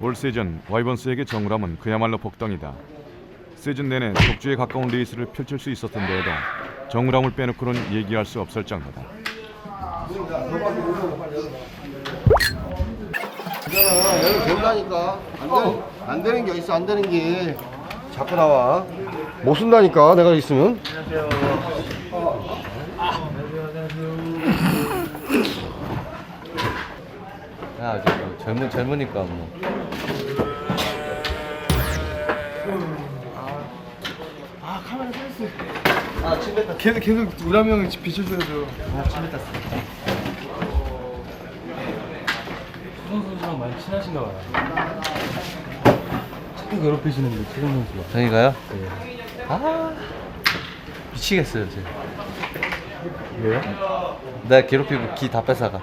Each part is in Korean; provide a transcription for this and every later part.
올 시즌 와이번스에게 정우람은 그야말로 복덩이다. 시즌 내내 독주에 가까운 레이스를 펼칠 수 있었던 데에도 정우람을 빼놓고는 얘기할 수 없을 정도다. 여기 된다니까 안 되는, 안 되는 게 있어 안 되는 게 자꾸 나와 못 쓴다니까 내가 있으면 야, 저, 뭐 젊은 젊으니까 뭐. 계속 계속 우람이 형이 비춰줘야죠. 선수랑 많이 친하신가 봐요. 자꾸 괴롭히시는데 최정 선수가. 정이가요? 아, 미치겠어요, 제가. 왜요? 나 괴롭히고 기 다 뺏어가.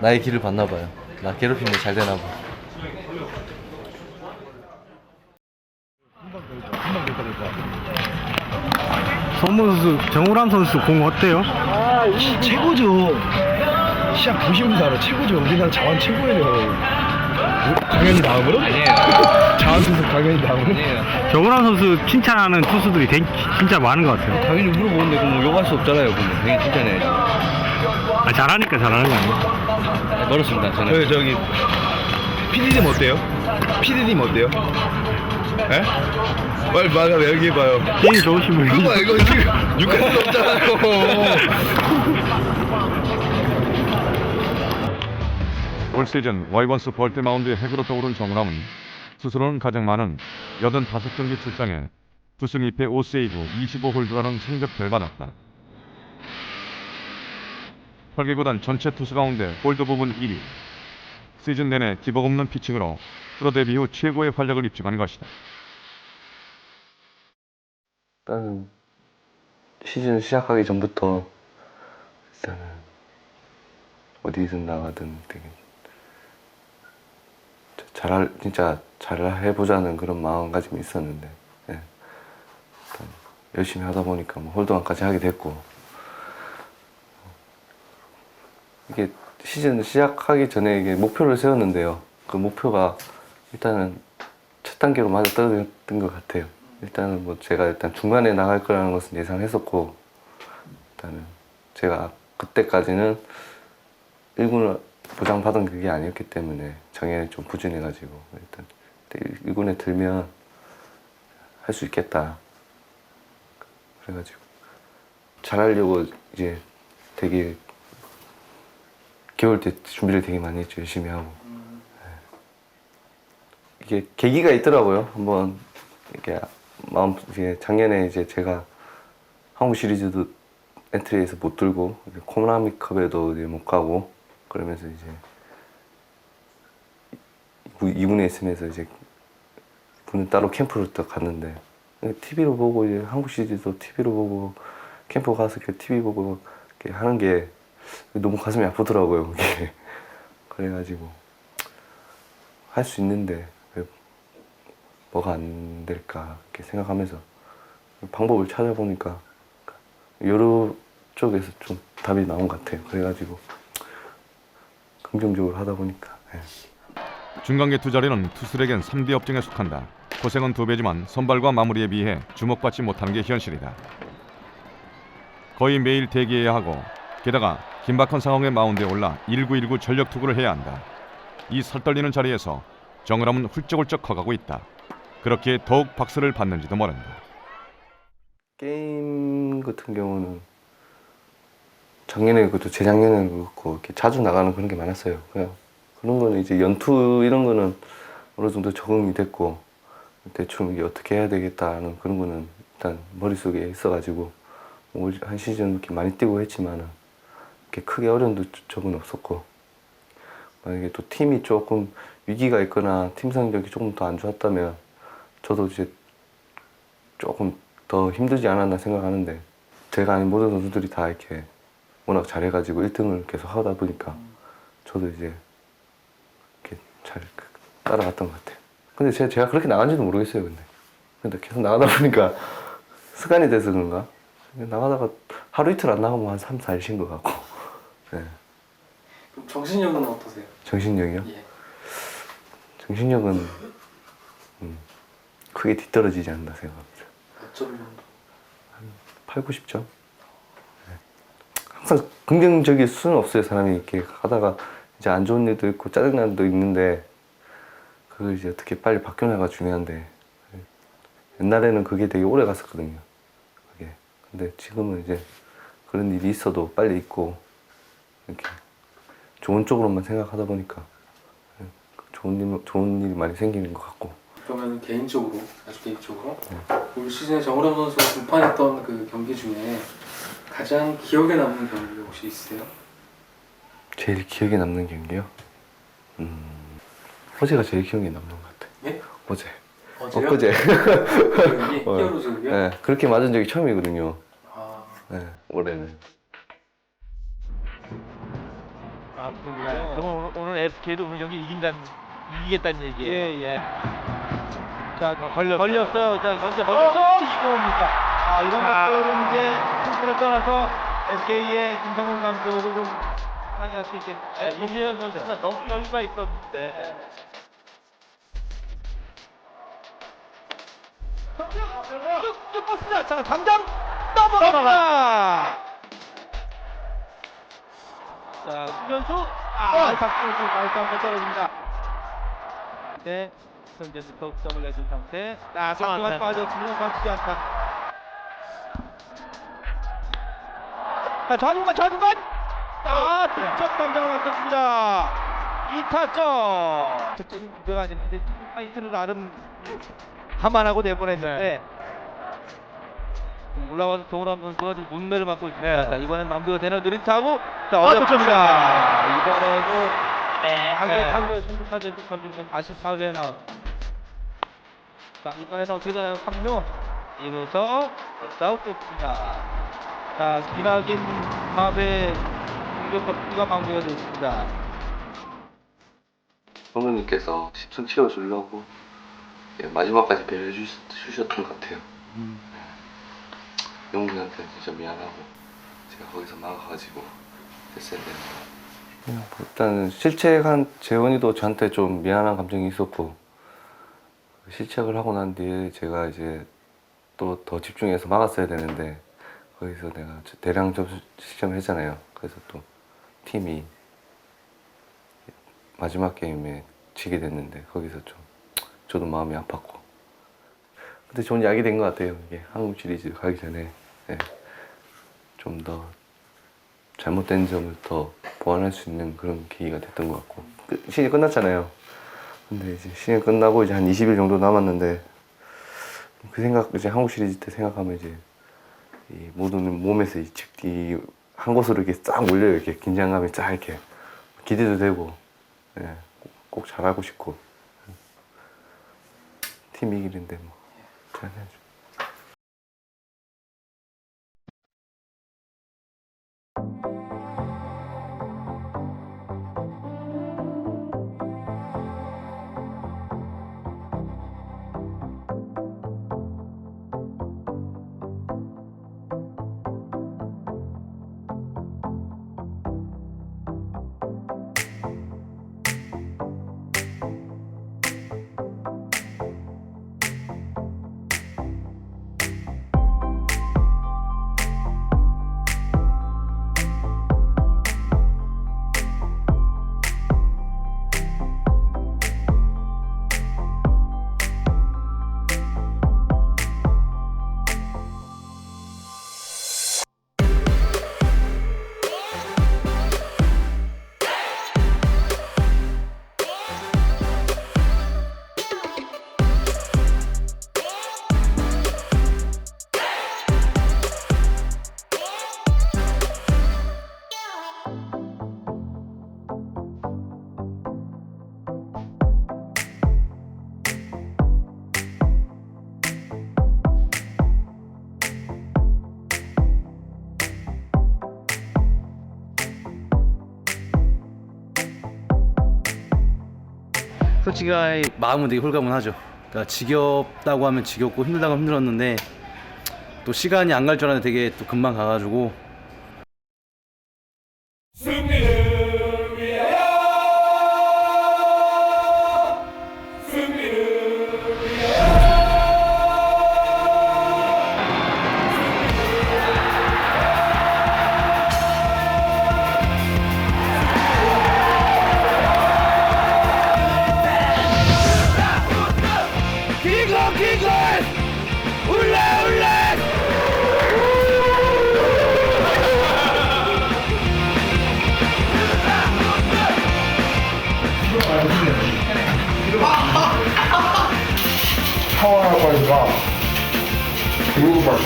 나의 길을 봤나 봐요. 나 괴롭히면 잘 되나 봐. 손문 선수, 정우람 선수 공 어때요? 최고죠. 시합 보시면 알아. 최고죠. 우리나라 자완 최고예요. 강현이 다음으로? 아니에요. 자완 선수 강현이 다음으로? 정우람 선수 칭찬하는 투수들이 되- 진짜 많은 것 같아요. 당연히 물어보는데 그뭐 욕할 수 없잖아요, 근데. 당연히 칭찬해야지. 아, 잘하니까 잘하는 거 아니에요? 멀었습니다, 저는. 그 저기 PD님 어때요? PD님 어때요? 에? 빨리 말하 얘기해봐요. 게임 좋으신 분이. 그거 이거 지금 육할 수 없잖아요. 올 시즌 와이번스 벌떼 마운드의 핵으로 떠오른 정우람은 스스로는 가장 많은 85경기 출장에 2승 2패 5세이브 25홀드라는 성적을 받았다. 설계구단 전체 투수 가운데 홀드 부분 1위. 시즌 내내 기복 없는 피칭으로 프로 데뷔 후 최고의 활약을 입증한 것이다. 일단은 시즌 시작하기 전부터 일단은 어디든 나가든 되게 자- 잘할 진짜 잘 해보자는 그런 마음가짐이 있었는데 예. 일단 열심히 하다 보니까 뭐 홀드왕까지 하게 됐고 이게 시즌 시작하기 전에 이게 목표를 세웠는데요. 그 목표가 일단은 첫 단계로 맞아 떨어졌던 것 같아요. 일단은 뭐 제가 일단 중간에 나갈 거라는 것은 예상했었고 일단은 제가 그때까지는 1군을 보장받은 그게 아니었기 때문에 정해에 좀 부진해가지고 일단 1군에 들면 할 수 있겠다 그래가지고 잘하려고 이제 되게 겨울 때 준비를 되게 많이 했죠 열심히 하고 이게 계기가 있더라고요. 한번 이렇게 마음 이게 작년에 이제 제가 한국 시리즈도 엔트리에서 못 들고 코나미컵에도 못 가고 그러면서 이제 이군에 있으면서 이제 분은 따로 캠프를 또 갔는데 TV로 보고 이제 한국 시리즈도 TV로 보고 캠프 가서 TV 보고 이렇게 하는 게 너무 가슴이 아프더라고요. 그게 그래가지고 할 수 있는데 왜 뭐가 안 될까 이렇게 생각하면서 방법을 찾아보니까 여러 쪽에서 좀 답이 나온 것 같아요. 그래가지고 긍정적으로 하다 보니까 예. 중간계 두 자리는 투수에겐 3대 업종에 속한다. 고생은 두 배지만 선발과 마무리에 비해 주목받지 못하는 게 현실이다. 거의 매일 대기해야 하고 게다가 긴박한 상황의 마운드에 올라 1919 전력 투구를 해야 한다. 이 살떨리는 자리에서 정우람은 훌쩍훌쩍 커가고 있다. 그렇게 더욱 박수를 받는지도 모른다. 게임 같은 경우는 작년에 그것도 재작년에 그렇고 이렇게 자주 나가는 그런 게 많았어요. 그런 거는 이제 연투 이런 거는 어느 정도 적응이 됐고 대충 이게 어떻게 해야 되겠다는 그런 거는 일단 머릿속에 있어가지고 올한 시즌 이렇게 많이 뛰고 했지만은 이렇게 크게 어려움도 적은 없었고 만약에 또 팀이 조금 위기가 있거나 팀 성적이 조금 더 안 좋았다면 저도 이제 조금 더 힘들지 않았나 생각하는데 제가 아닌 모든 선수들이 다 이렇게 워낙 잘해가지고 1등을 계속 하다 보니까 저도 이제 이렇게 잘 따라갔던 것 같아요. 근데 제가, 제가 그렇게 나간지도 모르겠어요, 근데. 근데 계속 나가다 보니까 습관이 돼서 그런가? 나가다가 하루 이틀 안 나가면 한 3, 4일 쉰것 같고. 네. 정신력은 어떠세요? 정신력이요? 예. 정신력은 음, 크게 뒤떨어지지 않나 생각합니다. 몇 점 정도? 8, 90점? 항상 긍정적일 수는 없어요. 사람이 이렇게 하다가 이제 안 좋은 일도 있고 짜증나는 일도 있는데 그걸 이제 어떻게 빨리 바뀌어나가 중요한데 옛날에는 그게 되게 오래 갔었거든요. 그게. 근데 지금은 이제 그런 일이 있어도 빨리 잊고 이렇게 좋은 쪽으로만 생각하다 보니까 좋은 일, 좋은 일이 많이 생기는 것 같고 그러면 개인적으로 아주 개인적으로 올 시즌에 정우람 선수가 등판했던 그 경기 중에 가장 기억에 남는 경기 혹시 있으세요? 제일 기억에 남는 경기요? 음, 어제가 제일 기억에 남는 것 같아. 예? 어제. 어제요? 엊그제. 그 경기? 어. 히어로즈? 네, 그렇게 맞은 적이 처음이거든요. 아, 네, 올해는. 아, 그럼 오늘, SK도 오늘 경기 이긴다는 이기겠다는 얘기예요. 예, 예. 자, 걸렸 걸렸어요. 자, 먼저 걸렸어. 이겁니까? 아, 이런 것들은 이제 승부를 떠나서 SK의 김성훈 감독을 좀 상의할 수 있게. 예, 이시현 선수가 너무 여유가 있었는데. 쭉쭉 뻗습니다. 자, 당장 넘어가. 자, 수면수. 아, 박수수 마이크 한번 떨어집니다. 네, 현재부터 점을 내준 상태. 아, 상대가 빠졌으면 박수지 않다. 자, 좌중간, 좌중간. 아, 득점 감정을 맡았습니다. 2타점. 득점이 무대가 아닌데, 파이트를 나름 감안하고 내보냈는데. 올라와서 동원한 선수가 지금 문매를 맞고 있습니다. 자, 이번엔 마무리가 되는 느린 타구. 자, 어렵습니다. 이번에도 한개 타구에 승부차지 감독은 44개 나온. 자, 이번에는 어떻게 되나요? 3루. 이로서 아웃됐습니다. 자, 기나긴 팝의 공격 버티가 마무리가 됐습니다. 성우님께서 시청 치워주려고 예, 마지막까지 배려해 주셨, 주셨던 것 같아요. 영훈이한테 진짜 미안하고 제가 거기서 막아가지고 됐어야 되는데 일단 실책한 재원이도 저한테 좀 미안한 감정이 있었고 실책을 하고 난 뒤에 제가 이제 또 더 집중해서 막았어야 되는데 거기서 내가 대량 점수 실점을 했잖아요. 그래서 또 팀이 마지막 게임에 지게 됐는데 거기서 좀 저도 마음이 아팠고 근데 좋은 약이 된 것 같아요. 이게 한국 시리즈 가기 전에 예, 좀더 잘못된 점을 더 보완할 수 있는 그런 계기가 됐던 것 같고 끝- 시즌 끝났잖아요. 근데 이제 시즌 끝나고 이제 한 20일 정도 남았는데 그 생각 이제 한국 시리즈 때 생각하면 이제 이 모든 몸에서 이, 즉- 이한 곳으로 이렇게 싹 몰려요. 이렇게 긴장감이 쫙 이렇게 기대도 되고 예, 꼭, 꼭 잘하고 싶고 팀 이기는데 뭐 잘해야죠. 솔직히 마음은 되게 홀가분하죠. 그러니까 지겹다고 하면 지겹고 힘들다고 하면 힘들었는데 또 시간이 안 갈 줄 알았는데 되게 또 금방 가가지고 하 파워라고 하니까 배고파서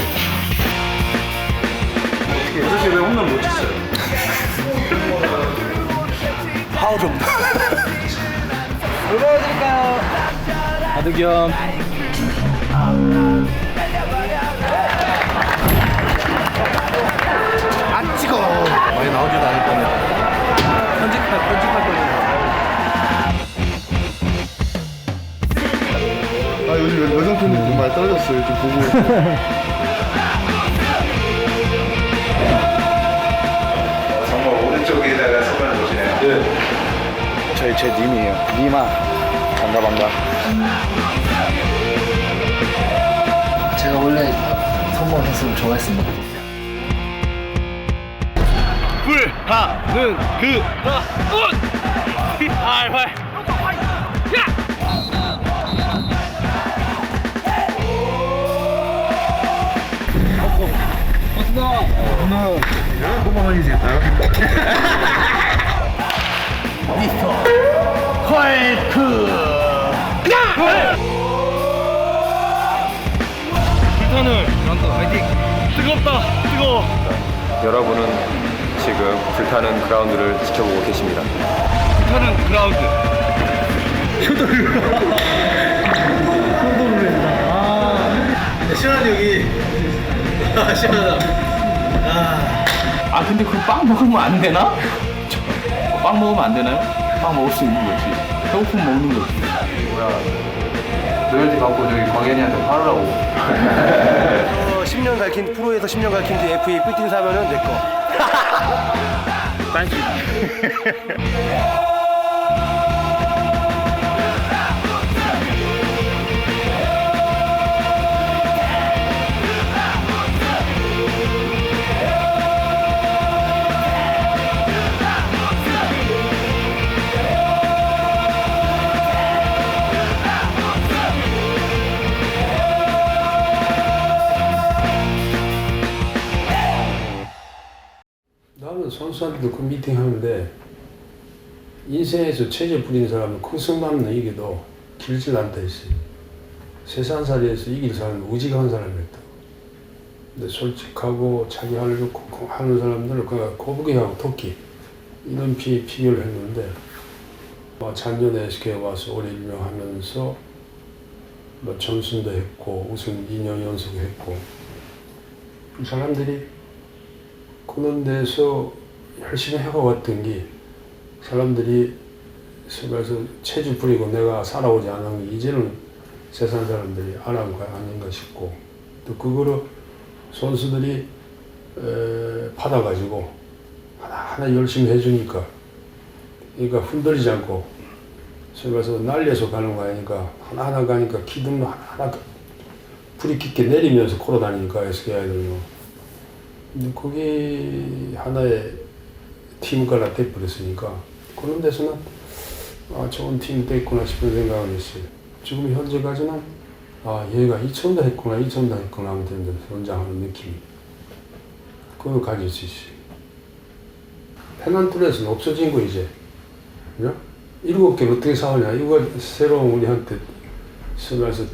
어떻게 도대체 왜 홈런 못 쳤어요? 파워 좀 들어줄까요? 바둑이 형 많이 떨어졌어요. 좀 보고. 정말 오른쪽에다가 손을 놓으시네요. 저희 제 님이에요. 님아. 반가 반가. 제가 원래 손목 선수를 좋아했습니다. 불 하는 그 할활 불타는 화이팅 뜨겁다 뜨거워 여러분은 지금 불타는 그라운드를 지켜보고 계십니다. 불타는 그라운드 시원한 여기. 아, 시원하다. 아. 아, 근데 그 빵 먹으면 안 되나? 빵 먹으면 안 되나요? 빵 먹을 수 있는 거지. 배고프면 먹는 거지. 로열티 받고 저기 광현이한테 팔으라고. 어, 10년 갈킨 프로에서 10년 갈킨 뒤 FA 삐팅 사면은 내 거. 나는 선수한테도 그 미팅 하는데 인생에서 체제 부리는 사람은 큰 승만은 이겨도 길질 않다 했어. 세상 살이에서 이길 사람은 우직한 사람이었다. 근데 솔직하고 자기 할 일 하는 사람들을 그 거북이하고 토끼 이런 비, 비교를 했는데 뭐 작년에 SK에 와서 올해 일명하면서 뭐 전순도 했고 우승 2년 연속 했고 이 사람들이 그런 데서 열심히 해와왔던 게 사람들이 그래서 체주 부리고 내가 살아오지 않은 게 이제는 세상 사람들이 알아온 거 아닌가 싶고 또 그거를 선수들이 에, 받아가지고 하나하나 열심히 해주니까 그러니까 흔들리지 않고 그래서 날려서 가는 거 아니니까 하나하나 가니까 기둥 하나하나 불이 깊게 내리면서 걸어 다니니까 SK 아이들은 근 데 그게 하나의 팀가라 돼버렸으니까 그런 데서는 아 좋은 팀이 됐구나 싶은 생각을 했어요. 지금 현재까지는 아 얘가 2천도 했구나 2천도 했구나 하면 성장하는 느낌이 그걸 가질 수 있어요. 페난툴에서는 없어진 거 이제? 일곱 개를 어떻게 사오냐 이거 새로운 우리한테 쓰면서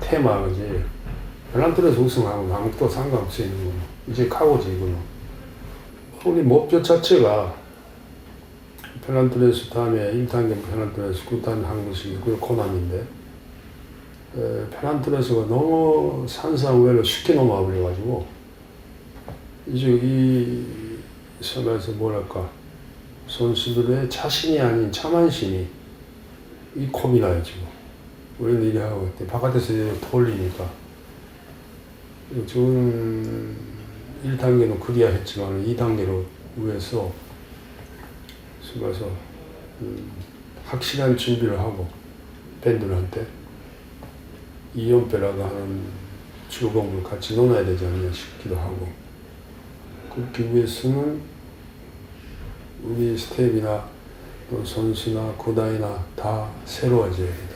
테마지 페난툴에서 우승하고 아무것도 상관없어 있는 거 이제 카고지 이거는 우리 목표 자체가 페난툴레스 다음에 1단계 페난툴레스 9단 한 것이 그 고난인데 에, 페난툴레스가 너무 산상외로 쉽게 넘어와 버려가지고 이제 이 선에서 뭐랄까 선수들의 자신이 아닌 자만심이 이 겁이 나요 지금 우리는 이래 하고 있대. 바깥에서 돌리니까 지금 1단계는 그리야 했지만 2단계로 위해서 그래서 음, 확실한 준비를 하고 밴드들한테 이연패라고 하는 즐거움을 같이 논아야 되지 않냐 싶기도 하고 그렇기 위해서는 우리 스텝이나 또 선수나 구단이나 다 새로워져야 된다.